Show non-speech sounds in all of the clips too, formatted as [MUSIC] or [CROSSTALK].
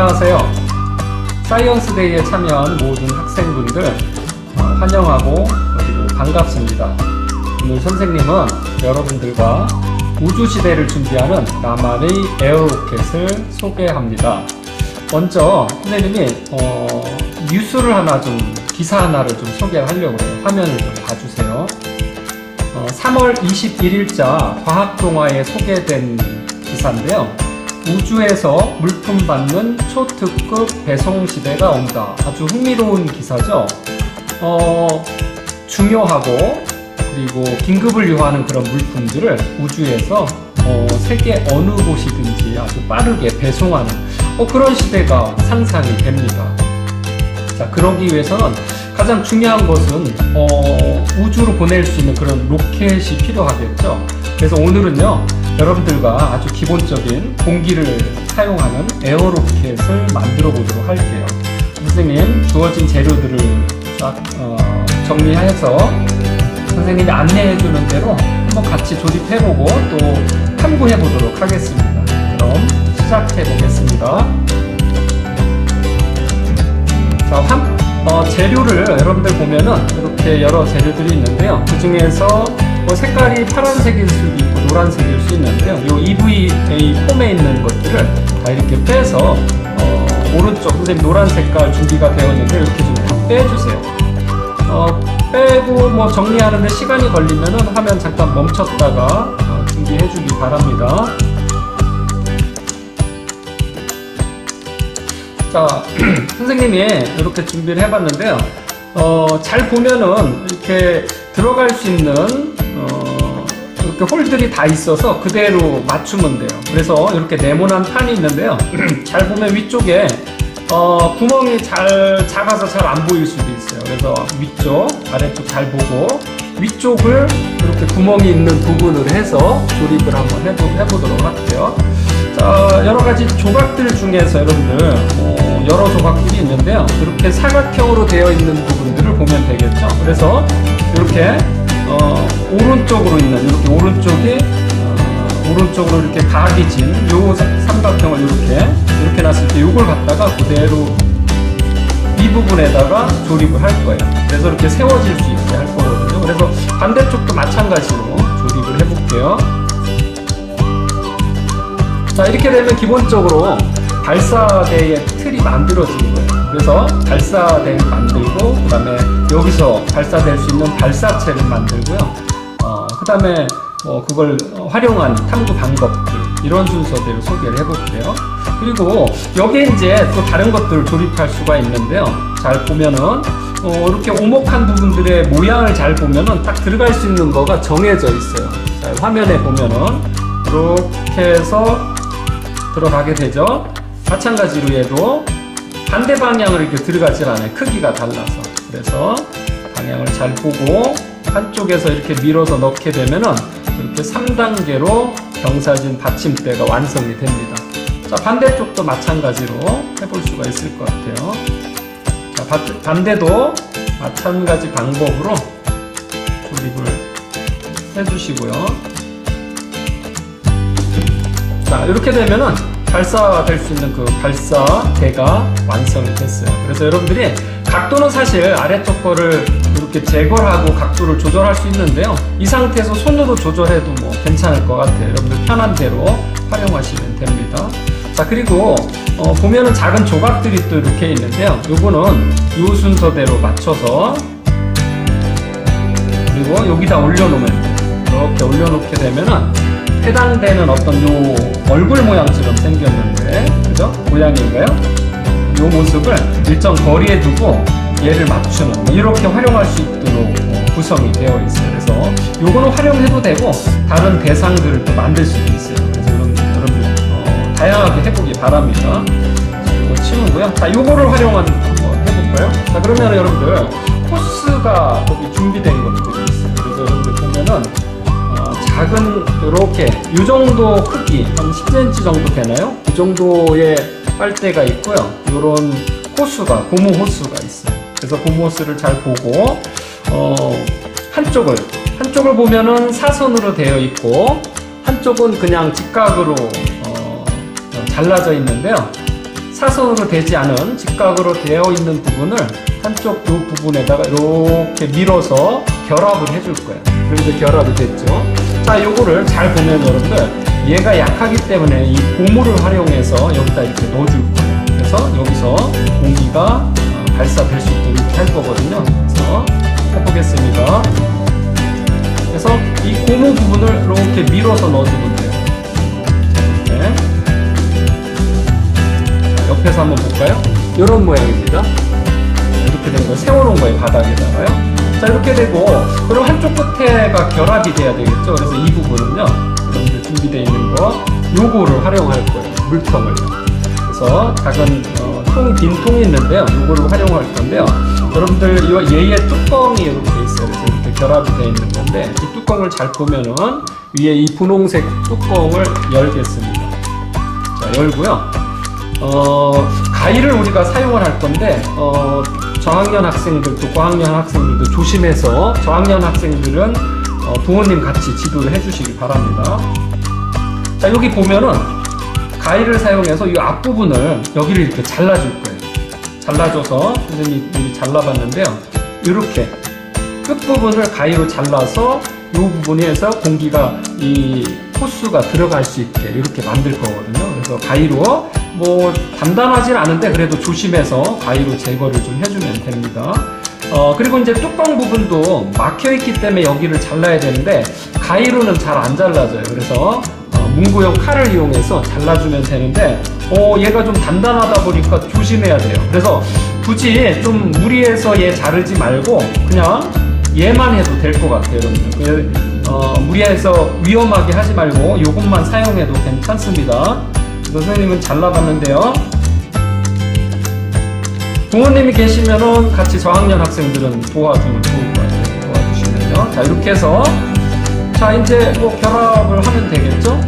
안녕하세요. 사이언스데이에 참여한 모든 학생분들 어, 환영하고 그리고 반갑습니다. 오늘 선생님은 여러분들과 우주시대를 준비하는 나만의 에어로켓을 소개합니다. 먼저 선생님이 어, 뉴스를 하나 좀 기사 하나를 좀 소개하려고 해요. 화면을 좀 봐주세요. 어, 3월 21일자 과학동화에 소개된 기사인데요. 우주에서 물품 받는 초특급 배송 시대가 온다. 아주 흥미로운 기사죠. 어, 중요하고 그리고 긴급을 요하는 그런 물품들을 우주에서 어, 세계 어느 곳이든지 아주 빠르게 배송하는 어, 그런 시대가 상상이 됩니다. 자, 그러기 위해서는 가장 중요한 것은 어, 우주로 보낼 수 있는 그런 로켓이 필요하겠죠. 그래서 오늘은요, 여러분들과 아주 기본적인 공기를 사용하는 에어로켓을 만들어 보도록 할게요. 선생님 주어진 재료들을 쫙 어, 정리해서 선생님이 안내해 주는 대로 한번 같이 조립해보고 또 탐구해 보도록 하겠습니다. 그럼 시작해 보겠습니다. 자, 함, 어, 재료를 여러분들 보면은 이렇게 여러 재료들이 있는데요. 그 중에서 뭐 색깔이 파란색일 수도 있고 노란색일 수 있는데요. 이 EVA 폼에 있는 것들을 다 이렇게 빼서 어, 오른쪽 선생님 노란 색깔 준비가 되었는데 이렇게 좀다 빼주세요. 어, 빼고 뭐 정리하는데 시간이 걸리면은 화면 잠깐 멈췄다가 어, 준비해주기 바랍니다. 자, [CLEARS THROAT] 선생님이 이렇게 준비를 해봤는데요. 어, 잘 보면은 이렇게 들어갈 수 있는 홀들이 다 있어서 그대로 맞추면 돼요. 그래서 이렇게 네모난 판이 있는데요. [CLEARS THROAT] 잘 보면 위쪽에 어, 구멍이 잘 작아서 잘 안 보일 수도 있어요. 그래서 위쪽, 아래쪽 잘 보고 위쪽을 이렇게 구멍이 있는 부분을 해서 조립을 한번 해보, 해보도록 할게요. 자, 여러 가지 조각들 중에서 여러분들 어, 여러 조각들이 있는데요. 이렇게 사각형으로 되어 있는 부분들을 보면 되겠죠. 그래서 이렇게 어, 오른쪽으로 있는 이렇게 오른쪽이 어, 오른쪽으로 이렇게 각이 진 요 삼각형을 이렇게 이렇게 놨을 때 이걸 갖다가 그대로 이 부분에다가 조립을 할 거예요. 그래서 이렇게 세워질 수 있게 할 거거든요. 그래서 반대쪽도 마찬가지로 조립을 해볼게요. 자 이렇게 되면 기본적으로 발사대의 틀이 만들어지는 거예요. 그래서 발사대를 만들고 그 다음에 여기서 발사될 수 있는 발사체를 만들고요. 어, 그 다음에 뭐 그걸 활용한 탐구 방법들 이런 순서대로 소개를 해볼게요. 그리고 여기에 이제 또 다른 것들을 조립할 수가 있는데요. 잘 보면은 어, 이렇게 오목한 부분들의 모양을 잘 보면은 딱 들어갈 수 있는 거가 정해져 있어요. 자, 화면에 보면은 이렇게 해서 들어가게 되죠. 마찬가지로 얘도 반대 방향으로 이렇게 들어가질 않아요. 크기가 달라서. 그래서 방향을 잘 보고 한쪽에서 이렇게 밀어서 넣게 되면은 이렇게 3단계로 경사진 받침대가 완성이 됩니다. 자, 반대쪽도 마찬가지로 해볼 수가 있을 것 같아요. 자, 바- 반대도 마찬가지 방법으로 조립을 해주시고요. 자 이렇게 되면은 발사될 수 있는 그 발사대가 완성이 됐어요. 그래서 여러분들이 각도는 사실 아래쪽 거를 이렇게 제거하고 각도를 조절할 수 있는데요. 이 상태에서 손으로 조절해도 뭐 괜찮을 것 같아요. 여러분들 편한 대로 활용하시면 됩니다. 자 그리고 어, 보면은 작은 조각들이 또 이렇게 있는데요. 요거는 요 순서대로 맞춰서 그리고 여기다 올려놓으면. 이렇게 올려놓게 되면은 해당되는 어떤 요 얼굴 모양처럼 생겼는데 그죠? 모양인가요? 요 모습을 일정 거리에 두고 얘를 맞추는 이렇게 활용할 수 있도록 어, 구성이 되어 있어요. 그래서 요거는 활용해도 되고 다른 대상들을 또 만들 수도 있어요. 그래서 여러분, 여러분들 어, 다양하게 해보기 바랍니다. 자, 이거 치우고요. 자, 요거를 활용한 한번 해볼까요? 자, 그러면 여러분들 코스가 거기 준비된 것들이 있어요. 그래서 여러분들 보면은 어, 작은 이렇게 이 정도 크기 한 10cm 정도 되나요? 이 정도의 빨대가 있고요. 이런 호수가 고무 호수가 있어요. 그래서 고무 호수를 잘 보고 어, 한쪽을 한쪽을 보면은 사선으로 되어 있고 한쪽은 그냥 직각으로 어, 어, 잘라져 있는데요. 사선으로 되지 않은 직각으로 되어 있는 부분을 한쪽 요 부분에다가 이렇게 밀어서 결합을 해줄 거예요. 그래서 결합이 됐죠. 자, 요거를 잘 보면 여러분들 얘가 약하기 때문에 이 고무를 활용해서 여기다 이렇게 넣어줄 거예요. 그래서 여기서 공기가 어, 발사될 수 있도록 이렇게 할 거거든요. 그래서 해보겠습니다. 그래서 이 고무 부분을 이렇게 밀어서 넣어주면 돼요. 이렇게. 옆에서 한번 볼까요? 이런 모양입니다. 이렇게 된거 세워놓은 거예요 바닥에다가요. 자 이렇게 되고 그럼 한쪽 끝에가 결합이 돼야 되겠죠. 그래서 이 부분은요. 준비되어 있는 거 요거를 활용할 거예요. 물통을. 그래서 작은 어, 통, 빈 통이 있는데요. 요거를 활용할 건데요. 여러분들 요 얘의 뚜껑이 이렇게 있어요. 그래서 이렇게 결합이 되어 있는 건데 이 뚜껑을 잘 보면은 위에 이 분홍색 뚜껑을 열겠습니다. 자 열고요. 어, 가위를 우리가 사용을 할 건데 어, 저학년 학생들도 고학년 학생들도 조심해서 저학년 학생들은 어, 부모님 같이 지도를 해주시기 바랍니다. 자 여기 보면은 가위를 사용해서 이 앞부분을 여기를 이렇게 잘라줄 거예요. 잘라줘서 선생님이 잘라봤는데요. 이렇게 끝부분을 가위로 잘라서 이 부분에서 공기가 이 호수가 들어갈 수 있게 이렇게 만들 거거든요. 그래서 가위로 뭐 단단하진 않은데 그래도 조심해서 가위로 제거를 좀 해주면 됩니다. 어 그리고 이제 뚜껑 부분도 막혀 있기 때문에 여기를 잘라야 되는데 가위로는 잘 안 잘라져요. 그래서 어, 문구용 칼을 이용해서 잘라주면 되는데 어 얘가 좀 단단하다 보니까 조심해야 돼요. 그래서 굳이 좀 무리해서 얘 자르지 말고 그냥 얘만 해도 될 것 같아요, 여러분들. 어, 무리해서 위험하게 하지 말고 요것만 사용해도 괜찮습니다. 그래서 선생님은 잘라봤는데요. 부모님이 계시면은 같이 저학년 학생들은 도와주면 좋을 것 같아요. 도와주시면요. 자, 이렇게 해서 자, 이제 뭐 결합을 하면 되겠죠?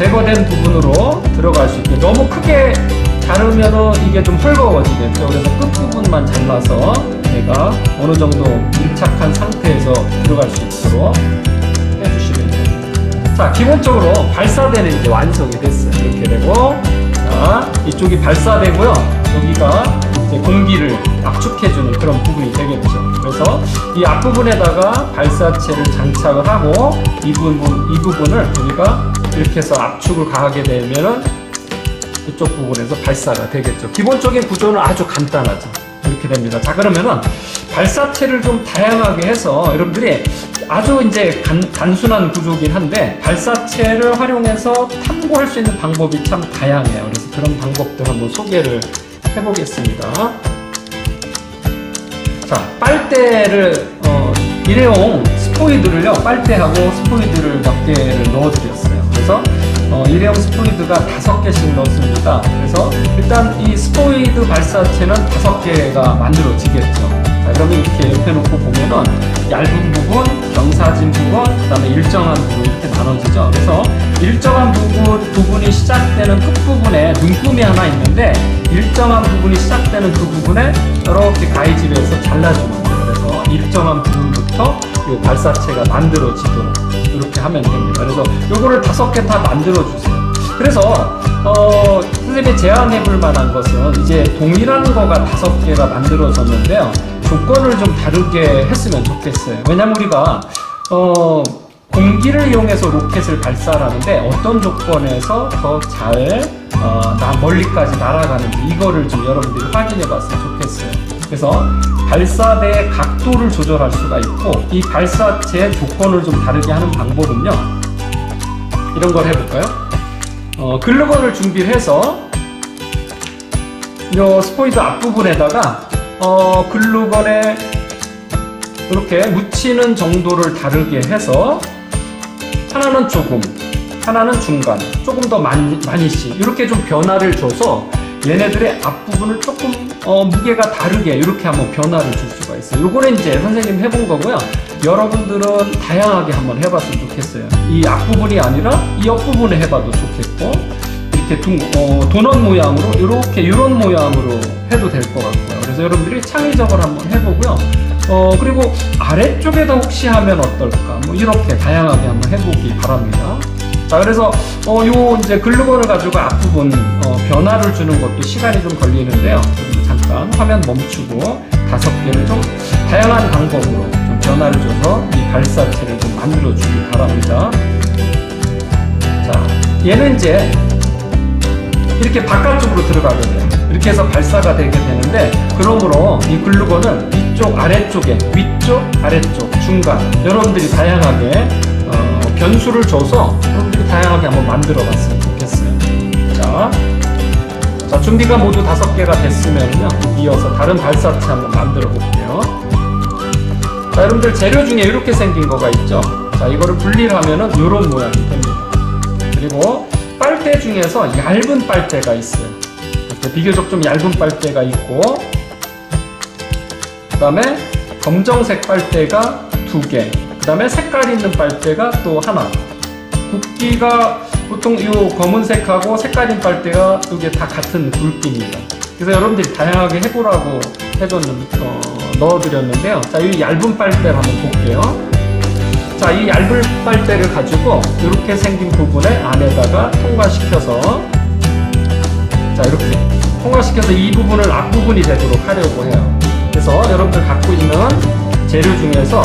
자, 제거된 부분으로 들어갈 수 있게 너무 크게 자르면은 이게 좀 헐거워지겠죠. 그래서 끝부분만 잘라서 얘가 어느 정도 밀착한 상태에서 들어갈 수 있도록 해주시면 됩니다. 자, 기본적으로 발사대는 이제 완성이 됐어요. 이렇게 되고, 자, 이쪽이 발사되고요. 여기가 공기를 압축해주는 그런 부분이 되겠죠. 그래서 이 앞부분에다가 발사체를 장착을 하고 이 부분, 이 부분을 우리가 이렇게 해서 압축을 가하게 되면은 이쪽 부분에서 발사가 되겠죠. 기본적인 구조는 아주 간단하죠. 이렇게 됩니다. 자, 그러면은 발사체를 좀 다양하게 해서 여러분들이 아주 이제 간, 단순한 구조긴 한데 발사체를 활용해서 탐구할 수 있는 방법이 참 다양해요. 그래서 그런 방법들 한번 소개를 해보겠습니다. 자, 빨대를 어, 일회용 스포이드를요, 빨대하고 스포이드를 몇 개를 넣어드렸어요. 그래서 어, 일회용 스포이드가 다섯 개씩 넣습니다. 그래서 일단 이 스포이드 발사체는 다섯 개가 만들어지겠죠. 자, 그러면 이렇게 옆에 놓고 보면은 얇은 부분, 경사진 부분, 그 다음에 일정한 부분 이렇게 나눠지죠. 그래서 일정한 부분 부분이 시작되는 끝 부분에 눈금이 하나 있는데 일정한 부분이 시작되는 그 부분에 이렇게 가위질해서 잘라주는 거예요. 그래서 일정한 부분부터 이 발사체가 만들어지도록 이렇게 하면 됩니다. 그래서 요거를 다섯 개 다 만들어 주세요. 그래서 어, 선생님이 제안해 볼 만한 것은 이제 동일한 거가 다섯 개가 만들어졌는데요. 조건을 좀 다르게 했으면 좋겠어요. 왜냐면 우리가 어, 공기를 이용해서 로켓을 발사하는데 어떤 조건에서 더잘 어, 나 멀리까지 날아가는지 이거를 좀 여러분들이 확인해 봤으면 좋겠어요. 그래서 발사대의 각도를 조절할 수가 있고 이 발사체의 조건을 좀 다르게 하는 방법은요. 이런 걸 해볼까요? 어, 글루건을 준비를 해서 이 스포이드 앞부분에다가 어, 글루건에 이렇게 묻히는 정도를 다르게 해서 하나는 조금, 하나는 중간, 조금 더 많이, 많이씩 이렇게 좀 변화를 줘서 얘네들의 앞부분을 조금 어, 무게가 다르게 이렇게 한번 변화를 줄 수가 있어요. 요거는 이제 선생님 해본 거고요. 여러분들은 다양하게 한번 해봤으면 좋겠어요. 이 앞부분이 아니라 이 옆부분에 해봐도 좋겠고 이렇게 둥, 어, 도넛 모양으로 이렇게 이런 모양으로 해도 될 것 같고요. 그래서 여러분들이 창의적으로 한번 해보고요. 어, 그리고 아래쪽에다 혹시 하면 어떨까? 뭐 이렇게 다양하게 한번 해보기 바랍니다. 자, 그래서 어, 요 이제 글루건을 가지고 앞부분 어, 변화를 주는 것도 시간이 좀 걸리는데요. 잠깐 화면 멈추고 다섯 개를 좀 다양한 방법으로 좀 변화를 줘서 이 발사체를 좀 만들어 주기 바랍니다. 자, 얘는 이제 이렇게 바깥쪽으로 들어가게 돼요. 이렇게 해서 발사가 되게 되는데 그러므로 이 글루건은 위쪽 아래쪽에 위쪽 아래쪽 중간 여러분들이 다양하게 어, 변수를 줘서 여러분들이 다양하게 한번 만들어 봤으면 좋겠어요. 자, 자 준비가 모두 다섯 개가 됐으면요 이어서 다른 발사체 한번 만들어 볼게요. 자 여러분들 재료 중에 이렇게 생긴 거가 있죠. 자 이거를 분리를 하면은 이런 모양이 됩니다. 그리고 빨대 중에서 얇은 빨대가 있어요. 이렇게 비교적 좀 얇은 빨대가 있고, 그 다음에 검정색 빨대가 두 개, 그 다음에 색깔 있는 빨대가 또 하나. 굵기가 보통 이 검은색하고 색깔 있는 빨대가 이게 다 같은 굵기입니다. 그래서 여러분들이 다양하게 해보라고 해줬는, 어, 넣어드렸는데요. 자, 이 얇은 빨대를 한번 볼게요. 자, 이 얇은 빨대를 가지고 이렇게 생긴 부분에 안에다가 통과시켜서 자, 이렇게 통과시켜서 이 부분을 앞부분이 되도록 하려고 해요. 그래서 여러분들 갖고 있는 재료 중에서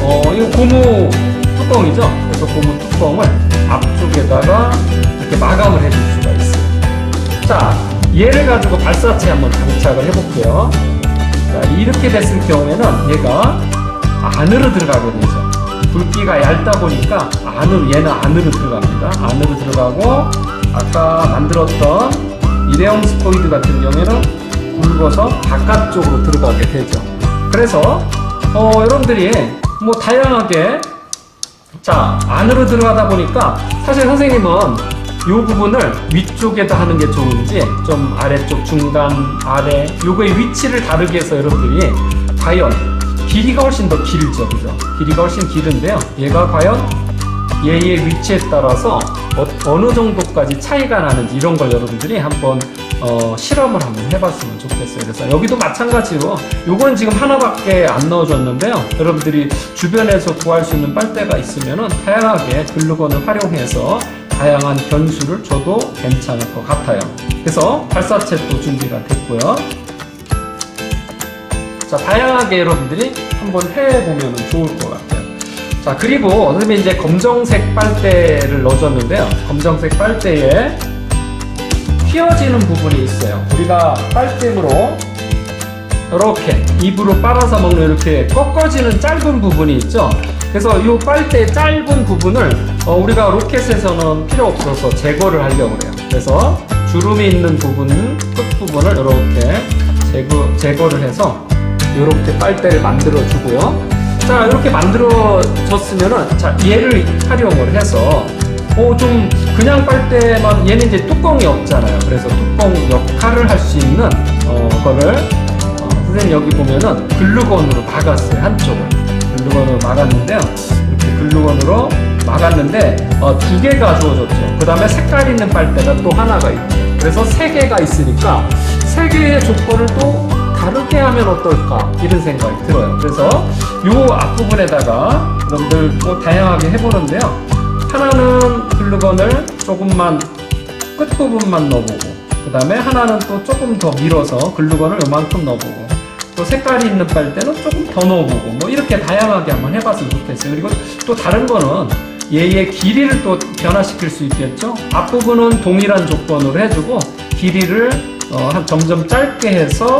어, 이거 고무 뚜껑이죠. 그래서 고무 뚜껑을 앞쪽에다가 이렇게 마감을 해줄 수가 있어요. 자, 얘를 가지고 발사체 한번 장착을 해볼게요. 자, 이렇게 됐을 경우에는 얘가 안으로 들어가게 되죠. 굵기가 얇다 보니까 안으로 얘는 안으로 들어갑니다. 안으로 들어가고 아까 만들었던 일회용 스포이드 같은 경우에는 굵어서 바깥쪽으로 들어가게 되죠. 그래서 어, 여러분들이 뭐 다양하게 자 안으로 들어가다 보니까 사실 선생님은 이 부분을 위쪽에다 하는 게 좋은지 좀 아래쪽 중간 아래 요거의 위치를 다르게 해서 여러분들이 과연 길이가 훨씬 더 길죠 그죠 길이가 훨씬 길은데요 얘가 과연 얘의 위치에 따라서 어, 느 정도까지 차이가 나는지 이런 걸 여러분들이 한번 어, 실험을 한번 해봤으면 좋겠어요. 그래서 여기도 마찬가지로 요건 지금 하나밖에 안 넣어줬는데요. 여러분들이 주변에서 구할 수 있는 빨대가 있으면은 다양하게 글루건을 활용해서 다양한 변수를 줘도 괜찮을 것 같아요. 그래서 발사체도 준비가 됐고요. 자, 다양하게 여러분들이 한번 해보면 좋을 것 같아요. 자, 그리고 선생님이 이제 검정색 빨대를 넣어줬는데요. 검정색 빨대에 휘어지는 부분이 있어요. 우리가 빨대으로 이렇게 입으로 빨아서 먹는 이렇게 꺾어지는 짧은 부분이 있죠. 그래서 이 빨대 짧은 부분을 어, 우리가 로켓에서는 필요 없어서 제거를 하려고 해요. 그래서 주름이 있는 부분 끝 부분을 이렇게 제거 제거를 해서 이렇게 빨대를 만들어 주고요. 자 이렇게 만들어졌으면은 자 얘를 활용을 해서 어좀 그냥 빨대만 얘는 이제 뚜껑이 없잖아요. 그래서 뚜껑 역할을 할 수 있는 어 거를 어, 선생님 여기 보면은 글루건으로 막았어요 한쪽을 글루건으로 막았는데요. 이렇게 글루건으로 막았는데 어, 두 개가 주어졌죠. 그 다음에 색깔 있는 빨대가 또 하나가 있고 그래서 세 개가 있으니까 세 개의 조건을 또 다르게 하면 어떨까 이런 생각이 들어요. 그래서 요 앞부분에다가 여러분들 뭐 다양하게 해보는데요. 하나는 글루건을 조금만 끝부분만 넣어보고 그 다음에 하나는 또 조금 더 밀어서 글루건을 요만큼 넣어보고 또 색깔이 있는 빨대는 조금 더 넣어보고 뭐 이렇게 다양하게 한번 해봤으면 좋겠어요. 그리고 또 다른 거는 얘의 길이를 또 변화시킬 수 있겠죠. 앞부분은 동일한 조건으로 해주고 길이를 어, 한 점점 짧게 해서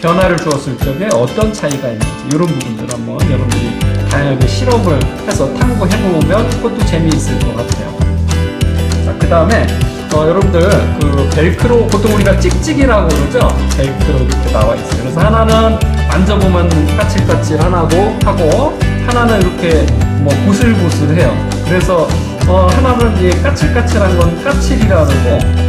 변화를 주었을 적에 어떤 차이가 있는지 이런 부분들 한번 여러분들이 다양하게 실험을 해서 탐구해보면 그것도 재미있을 것 같아요. 자, 그 다음에 어, 여러분들 그 벨크로 보통 우리가 찍찍이라고 그러죠? 벨크로 이렇게 나와 있어요. 그래서 하나는 만져보면 까칠까칠하고 하고 하나는 이렇게 뭐 보슬보슬해요. 그래서 어, 하나는 이제 까칠까칠한 건 까칠이라고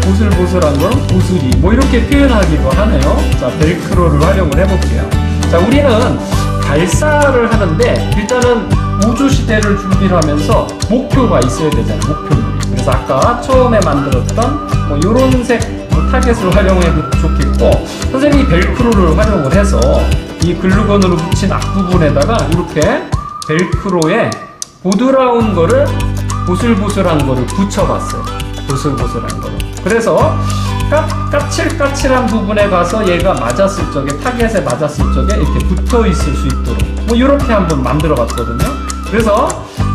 보슬보슬한 건 보슬이 뭐 이렇게 표현하기도 하네요. 자 벨크로를 활용을 해볼게요. 자 우리는 발사를 하는데 일단은 우주 시대를 준비를 하면서 목표가 있어야 되잖아요. 목표물이. 그래서 아까 처음에 만들었던 뭐 이런 색 타겟을 활용해도 좋겠고 선생님이 벨크로를 활용을 해서 이 글루건으로 붙인 앞부분에다가 이렇게 벨크로에 보드라운 거를 보슬보슬한 거를 붙여봤어요. 보슬보슬한 거를. 그래서 까, 까칠까칠한 부분에 가서 얘가 맞았을 적에 타겟에 맞았을 적에 이렇게 붙어 있을 수 있도록 뭐 이렇게 한번 만들어 봤거든요. 그래서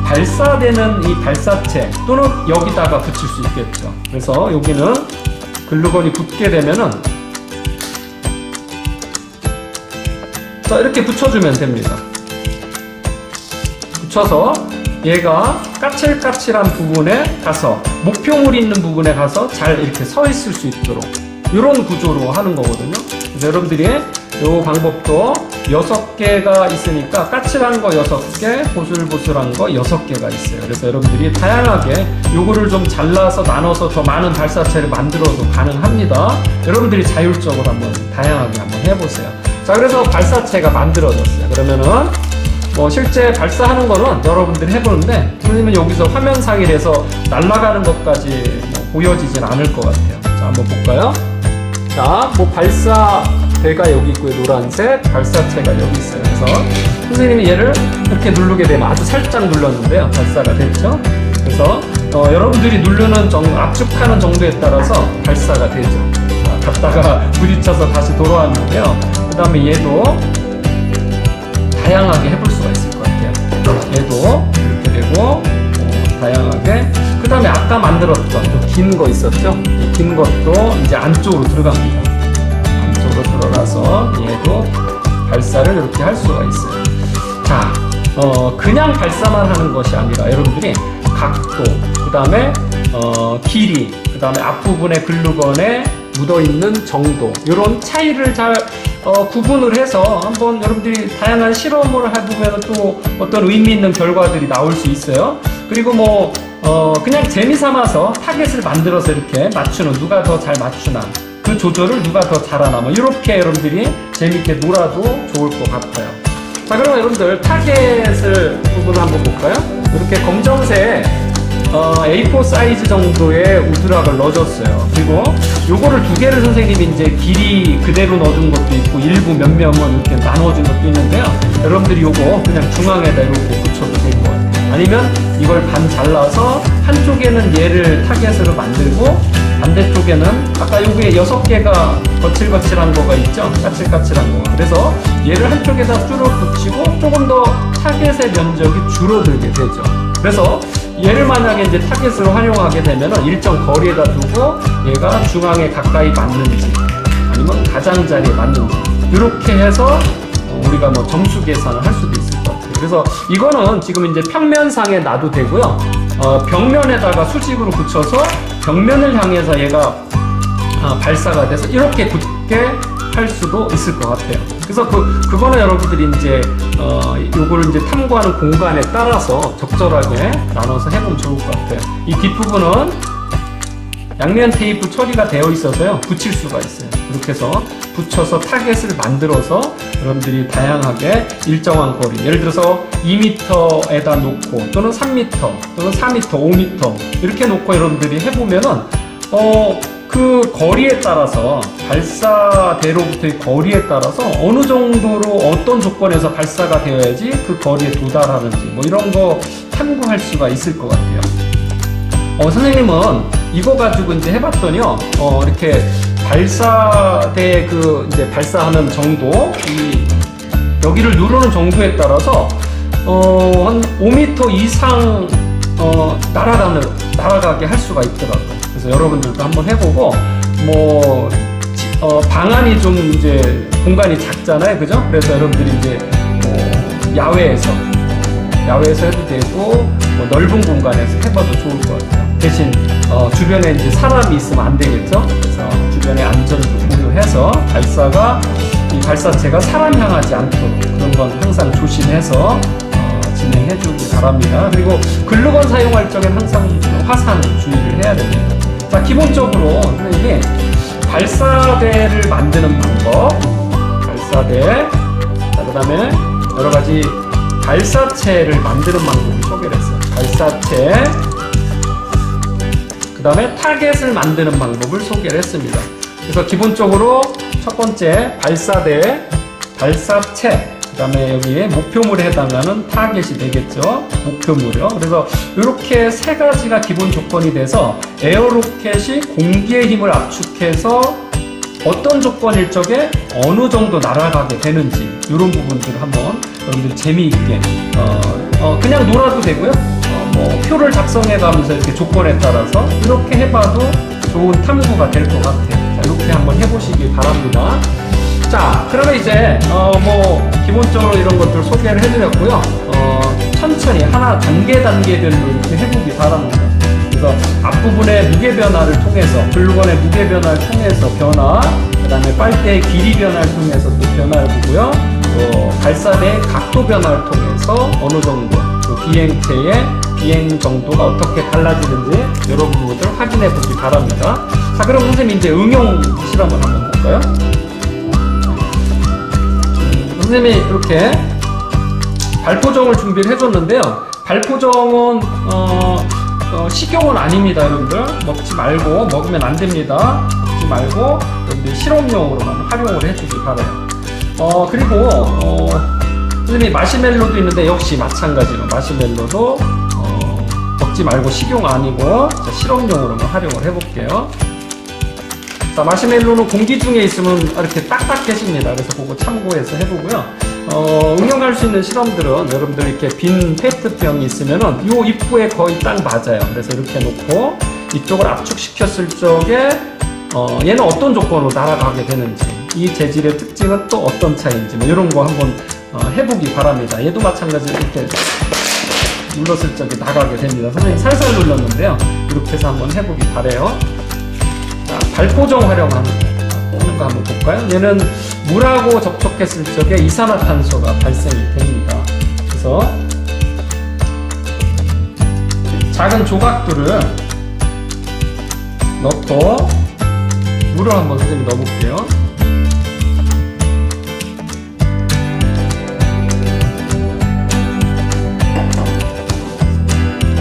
발사되는 이 발사체 또는 여기다가 붙일 수 있겠죠. 그래서 여기는 글루건이 붙게 되면은 자 이렇게 붙여주면 됩니다. 붙여서 얘가 까칠까칠한 부분에 가서 목표물 있는 부분에 가서 잘 이렇게 서 있을 수 있도록 이런 구조로 하는 거거든요. 그래서 여러분들이 이 방법도 여섯 개가 있으니까 까칠한 거 여섯 개, 보슬보슬한 거 여섯 개가 있어요. 그래서 여러분들이 다양하게 요거를 좀 잘라서 나눠서 더 많은 발사체를 만들어도 가능합니다. 여러분들이 자율적으로 한번 다양하게 한번 해보세요. 자, 그래서 발사체가 만들어졌어요. 그러면은 뭐 실제 발사하는 거는 여러분들이 해보는데 선생님은 여기서 화면 상일에서 날아가는 것까지 뭐 보여지진 않을 것 같아요. 자 한번 볼까요? 자, 뭐 발사대가 여기 있고요. 노란색 발사체가 여기 있어요. 그래서 선생님이 얘를 이렇게 누르게 되면 아주 살짝 눌렀는데요. 발사가 됐죠. 그래서 어, 여러분들이 누르는 정, 압축하는 정도에 따라서 발사가 되죠. 자, 갔다가 부딪혀서 다시 돌아왔는데요. 그 다음에 얘도 다양하게 얘도 이렇게 되고 어, 다양하게 그 다음에 아까 만들었던 긴거 있었죠? 이 긴 것도 이제 안쪽으로 들어갑니다. 안쪽으로 들어가서 얘도 발사를 이렇게 할 수가 있어요. 자, 어, 그냥 발사만 하는 것이 아니라 여러분들이 각도, 그 다음에 어, 길이, 그 다음에 앞부분에 글루건에 묻어 있는 정도, 이런 차이를 잘 어, 구분을 해서 한번 여러분들이 다양한 실험을 해보면 또 어떤 의미 있는 결과들이 나올 수 있어요. 그리고 뭐 어, 그냥 재미 삼아서 타겟을 만들어서 이렇게 맞추는 누가 더 잘 맞추나 그 조절을 누가 더 잘하나 뭐 이렇게 여러분들이 재밌게 놀아도 좋을 것 같아요. 자 그러면 여러분들 타겟을 부분 한번 볼까요? 이렇게 검정색 어, A4 사이즈 정도의 우드락을 넣어줬어요. 그리고 요거를 두 개를 선생님이 이제 길이 그대로 넣어준 것도 있고 일부 몇 명은 이렇게 나눠준 것도 있는데요. 여러분들이 요거 그냥 중앙에다 이렇게 붙여도 같아요. 아니면 이걸 반 잘라서 한쪽에는 얘를 타겟으로 만들고 반대쪽에는 아까 요게 여섯 개가 거칠거칠한 거가 있죠? 까칠까칠한 거. 그래서 얘를 한쪽에다 쭈르 붙이고 조금 더 타겟의 면적이 줄어들게 되죠. 그래서 얘를 만약에 이제 타겟으로 활용하게 되면 일정 거리에다 두고 얘가 중앙에 가까이 맞는지 아니면 가장자리에 맞는지 이렇게 해서 우리가 뭐 점수 계산을 할 수도 있을 것 같아요. 그래서 이거는 지금 이제 평면상에 놔도 되고요. 어, 벽면에다가 수직으로 붙여서 벽면을 향해서 얘가 아, 발사가 돼서 이렇게 굳게 할 수도 있을 것 같아요. 그래서 그 그거는 여러분들이 이제 어 요거를 이제 탐구하는 공간에 따라서 적절하게 나눠서 해보면 좋을 것 같아요. 이 뒷부분은 양면 테이프 처리가 되어 있어서요 붙일 수가 있어요. 이렇게 해서 붙여서 타겟을 만들어서 여러분들이 다양하게 일정한 거리, 예를 들어서 2m에다 놓고 또는 3m 또는 4m, 5m 이렇게 놓고 여러분들이 해보면은 어. 그 거리에 따라서 발사대로부터의 거리에 따라서 어느 정도로 어떤 조건에서 발사가 되어야지 그 거리에 도달하는지 뭐 이런 거 탐구할 수가 있을 것 같아요. 어, 선생님은 이거 가지고 이제 해봤더니요, 어, 이렇게 발사대 그 이제 발사하는 정도, 이 여기를 누르는 정도에 따라서 어, 한 5m 이상 어, 날아가는 날아가게 할 수가 있더라고요. 그래서 여러분들도 한번 해보고 뭐 어, 방안이 좀 이제 공간이 작잖아요, 그죠? 그래서 여러분들이 이제 뭐 야외에서 야외에서 해도 되고 뭐 넓은 공간에서 해봐도 좋을 것 같아요. 대신 어, 주변에 이제 사람이 있으면 안 되겠죠. 그래서 주변의 안전도 고려해서 발사가 이 발사체가 사람 향하지 않도록 그런 건 항상 조심해서 어, 진행해 주기 바랍니다. 그리고 글루건 사용할 적엔 항상 화산 주의를 해야 됩니다. 자 기본적으로 선생님이 발사대를 만드는 방법, 발사대, 자 그 다음에 여러 가지 발사체를 만드는 방법을 소개를 했어요. 발사체, 그 다음에 타겟을 만드는 방법을 소개를 했습니다. 그래서 기본적으로 첫 번째 발사대, 발사체, 그 그다음에 여기에 목표물에 해당하는 타겟이 되겠죠. 목표물이요. 그래서 이렇게 세 가지가 기본 조건이 돼서 에어로켓이 공기의 힘을 압축해서 어떤 조건일 적에 어느 정도 날아가게 되는지 이런 부분들을 한번 여러분들 재미있게 어, 어, 그냥 놀아도 되고요. 어, 뭐 표를 작성해 가면서 이렇게 조건에 따라서 이렇게 해봐도 좋은 탐구가 될 것 같아요. 자, 이렇게 한번 해보시기 바랍니다. 자, 그러면 이제 어, 뭐 기본적으로 이런 것들 소개를 해드렸고요. 어, 천천히 하나 단계 단계별로 이렇게 해보기 바랍니다. 그래서 앞부분의 무게 변화를 통해서 글루건의 무게 변화를 통해서 변화, 그다음에 빨대의 길이 변화를 통해서 또 변화를 보고요. 또 발사대의 각도 변화를 통해서 어느 정도 또 비행체의 비행 정도가 어떻게 달라지는지 이런 부분들 확인해 보기 바랍니다. 자, 그럼 선생님 이제 응용 실험을 한번 볼까요? 음, 선생님이 이렇게 발포정을 준비를 해줬는데요. 발포정은 어, 어, 식용은 아닙니다, 여러분들. 먹지 말고 먹으면 안 됩니다. 먹지 말고 여러분들 실험용으로만 활용을 해주기 바라요. 어 그리고 어, 선생님 마시멜로도 있는데 역시 마찬가지로 마시멜로도 어, 먹지 말고 식용 아니고 자, 실험용으로만 활용을 해볼게요. 자, 마시멜로는 공기 중에 있으면 이렇게 딱딱해집니다. 그래서 그거 참고해서 해보고요. 어, 응용할 수 있는 실험들은 여러분들 이렇게 빈 페트병이 있으면은 요 입구에 거의 딱 맞아요. 그래서 이렇게 놓고 이쪽을 압축시켰을 적에 어, 얘는 어떤 조건으로 날아가게 되는지 이 재질의 특징은 또 어떤 차이인지 뭐 이런 거 한번 어, 해보기 바랍니다. 얘도 마찬가지로 이렇게 눌렀을 적에 나가게 됩니다. 선생님 살살 눌렀는데요. 이렇게 해서 한번 해보기 바래요. 자, 발포정 활용하는 거, 한번 볼까요? 얘는 물하고 접촉했을 적에 이산화탄소가 발생이 됩니다. 그래서 작은 조각들을 넣고 물을 한번 선생님이 넣어볼게요.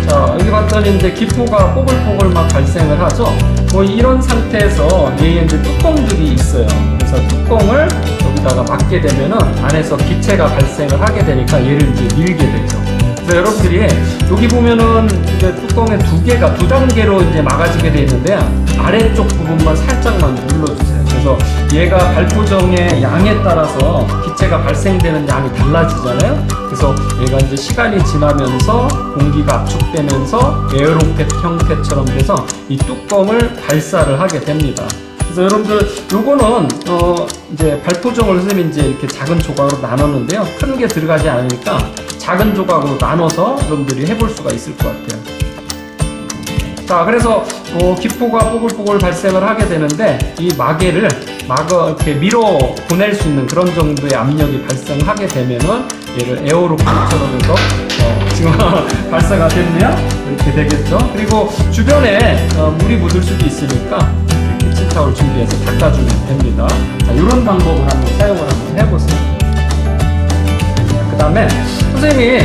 자 여기 봤더니 이제 기포가 뽀글뽀글 막 발생을 하죠. 뭐 이런 상태에서 얘에 이제 뚜껑들이 있어요. 그래서 뚜껑을 여기다가 막게 되면은 안에서 기체가 발생을 하게 되니까 얘를 이제 밀게 되죠. 그래서 여러분들이 여기 보면은 이제 뚜껑에 두 개가 두 단계로 이제 막아지게 되어 있는데 아래쪽 부분만 살짝만 눌러주세요. 그래서 얘가 발포정의 양에 따라서 기체가 발생되는 양이 달라지잖아요. 그래서 얘가 이제 시간이 지나면서 공기가 압축되면서 에어로켓 형태처럼 돼서 이 뚜껑을 발사를 하게 됩니다. 그래서 여러분들 요거는 어 이제 발포정을 선생님이 이제 이렇게 작은 조각으로 나눴는데요. 큰 게 들어가지 않으니까 작은 조각으로 나눠서 여러분들이 해볼 수가 있을 것 같아요. 자, 그래서 어, 기포가 뽀글뽀글 발생을 하게 되는데 이 마개를 막어 이렇게 밀어 보낼 수 있는 그런 정도의 압력이 발생하게 되면은 얘를 에어로켓처럼 해서 어, 지금 [LAUGHS] 발사가 됐네요. 이렇게 되겠죠. 그리고 주변에 어, 물이 묻을 수도 있으니까 치타올 준비해서 닦아주면 됩니다. 자, 이런 방법을 한번 사용을 한번 해보세요. 그 다음에 선생님이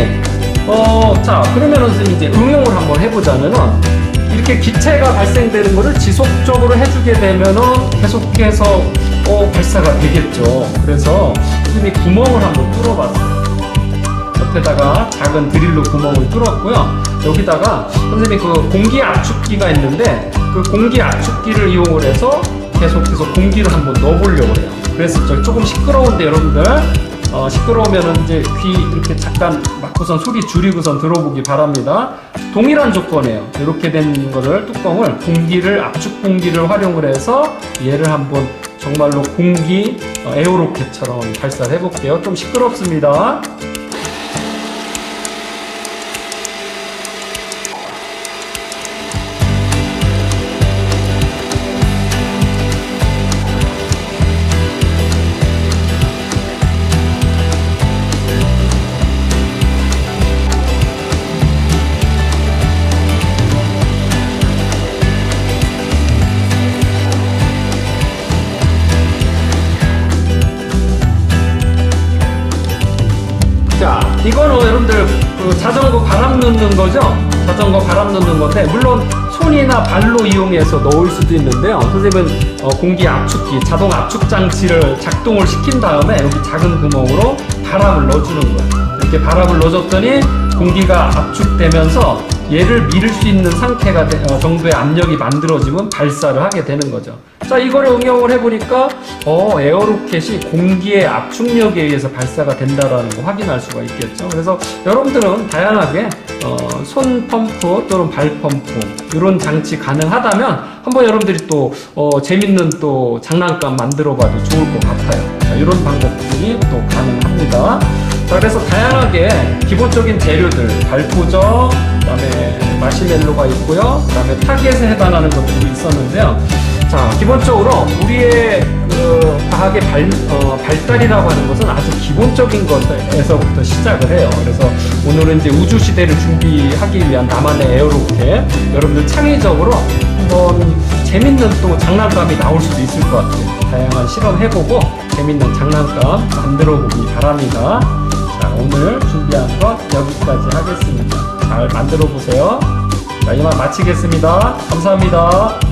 어, 자 그러면은 선생님 이제 응용을 한번 해보자면은 이렇게 기체가 발생되는 것을 지속적으로 해주게 되면은 계속해서 어, 발사가 되겠죠. 그래서 선생님이 구멍을 한번 뚫어봤어요. 옆에다가 작은 드릴로 구멍을 뚫었고요. 여기다가 선생님이 그 공기 압축기가 있는데 그 공기 압축기를 이용을 해서 계속해서 공기를 한번 넣어보려고 해요. 그래서 저 조금 시끄러운데 여러분들 어, 시끄러우면은 이제 귀 이렇게 잠깐 막고선 소리 줄이고선 들어보기 바랍니다. 동일한 조건이에요. 이렇게 된 거를 뚜껑을 공기를 압축 공기를 활용을 해서 얘를 한번 정말로 공기 어, 에어로켓처럼 발사를 해볼게요. 좀 시끄럽습니다. 이거는 여러분들 그 자전거 바람 넣는 거죠? 자전거 바람 넣는 건데 물론 손이나 발로 이용해서 넣을 수도 있는데요. 선생님은 어, 공기 압축기, 자동 압축 장치를 작동을 시킨 다음에 여기 작은 구멍으로 바람을 넣어주는 거예요. 이렇게 바람을 넣어줬더니 공기가 압축되면서 얘를 밀을 수 있는 상태가 되- 어, 정도의 압력이 만들어지면 발사를 하게 되는 거죠. 자, 이거를 응용을 해보니까 어, 에어로켓이 공기의 압축력에 의해서 발사가 된다라는 거 확인할 수가 있겠죠. 그래서 여러분들은 다양하게 어, 손 펌프 또는 발 펌프 이런 장치 가능하다면 한번 여러분들이 또 어, 재밌는 또 장난감 만들어봐도 좋을 것 같아요. 자, 이런 방법들이 또 가능합니다. 자, 그래서 다양하게 기본적인 재료들, 발포저, 그다음에 마시멜로가 있고요. 그다음에 타겟에 해당하는 것들이 있었는데요. 자, 기본적으로 우리의 그 과학의 발, 어, 발달이라고 하는 것은 아주 기본적인 것에서부터 시작을 해요. 그래서 오늘은 이제 우주 시대를 준비하기 위한 나만의 에어로켓 여러분들 창의적으로 한번 재밌는 또 장난감이 나올 수도 있을 것 같아요. 다양한 실험해보고 재밌는 장난감 만들어보기 바랍니다. 자, 오늘 준비한 것 여기까지 하겠습니다. 잘 만들어 보세요. 자, 이만 마치겠습니다. 감사합니다.